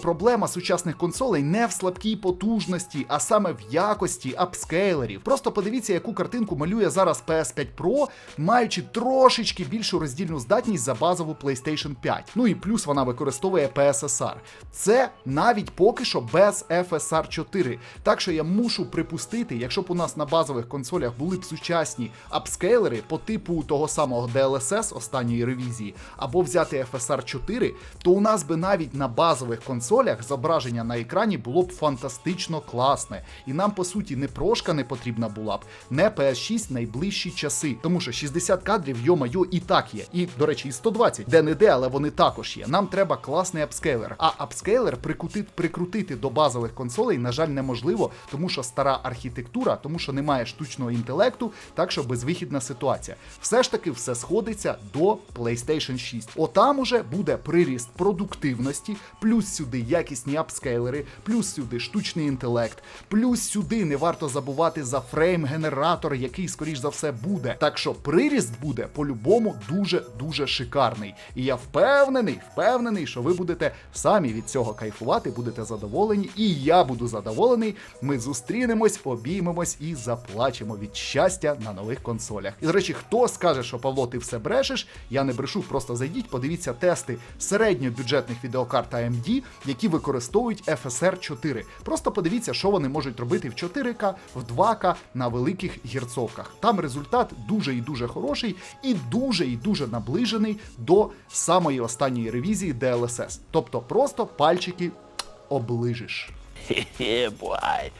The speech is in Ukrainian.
Проблема сучасних консолей не в слабкій потужності, а саме в якості апскейлерів. Просто подивіться, яку картинку малює зараз PS5 Pro, маючи трошечки більшу роздільну здатність за базову PlayStation 5. Ну і плюс вона використовує PSSR. Це навіть поки що без FSR 4. Так що я мушу припустити, якщо б у нас на базових консолях були б сучасні апскейлери по типу того самого DLSS останньої ревізії, або взяти FSR 4, то у нас би навіть на базових консолях зображення на екрані було б фантастично класне. І нам, по суті, не прошка не потрібна була б, не PS6 найближчі часи. Тому що 60 кадрів, йо-майо, і так є. І, до речі, і 120, де не де, але вони також є. Нам треба класний апскейлер. А апскейлер прикрутити, прикрутити до базових консолей, на жаль, неможливо, тому що стара архітектура, тому що немає штучного інтелекту, так що безвихідна ситуація. Все ж таки, все сходиться до PlayStation 6. Отам уже буде приріст продуктивності, плюс сюди якісні апскейлери, плюс сюди штучний інтелект, плюс сюди не варто забувати за фрейм-генератор, який, скоріш за все, буде. Так що приріст буде по-любому дуже дуже шикарний. І я впевнений, впевнений, що ви будете самі від цього кайфувати, будете задоволені, і я буду задоволений. Ми зустрінемось, обіймемось і заплачемо від щастя на нових консолях. І до речі, хто скаже, що Павло, ти все брешеш? Я не брешу, просто зайдіть, подивіться тести середньобюджетних відеокарт AMD, які використовують FSR 4. Просто подивіться, що вони можуть робити в 4К, в 2К на великих гірцовках. Там результат дуже і дуже хороший, і дуже і дуже наближений до самої останньої ревізії DLSS. Тобто просто пальчики оближиш.